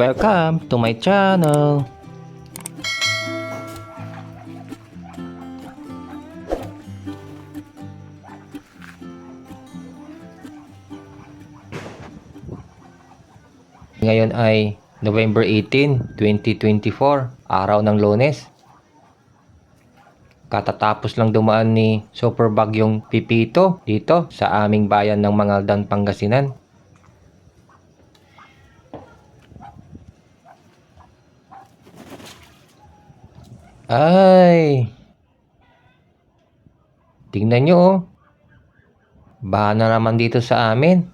Welcome to my channel. Ngayon ay November 18, 2024, araw ng lunes. Katatapos lang dumaan ni Super Bagyong Pipito dito sa aming bayan ng Mangaldan, Pangasinan. Ay! Tingnan nyo oh. Baha na naman dito sa amin.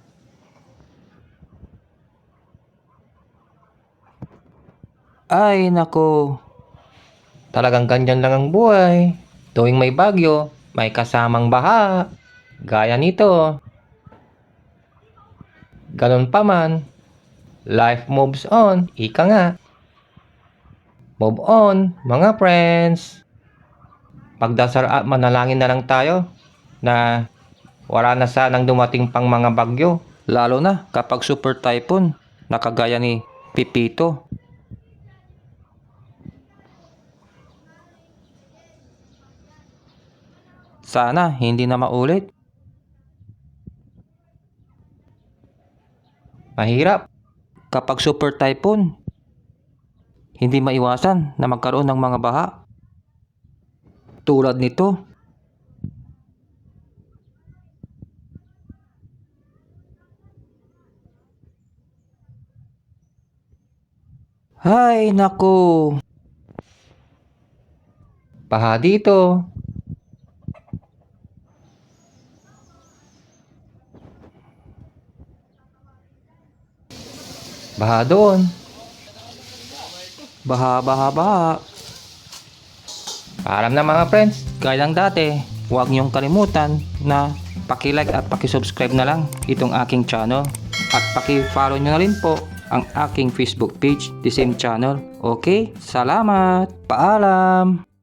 Ay, nako. Talagang ganyan lang ang buhay. Tuwing may bagyo, may kasamang baha. Gaya nito. Ganon pa man. Life moves on. Ika nga. Move on, mga friends. Pagdasal at manalangin na lang tayo na wala na sanang dumating pang mga bagyo. Lalo na kapag super typhoon na kagaya ni Pipito. Sana hindi na maulit. Mahirap kapag super typhoon. Hindi maiwasan na magkaroon ng mga baha. Tulad nito. Hay nako. Baha dito. Baha doon. Baha, baha, baha. Paalam na mga friends, gaya ng dati, huwag niyong kalimutan na paki-like at paki-subscribe na lang itong aking channel. At paki-follow niyo na rin po ang aking Facebook page, the same channel. Okay? Salamat! Paalam!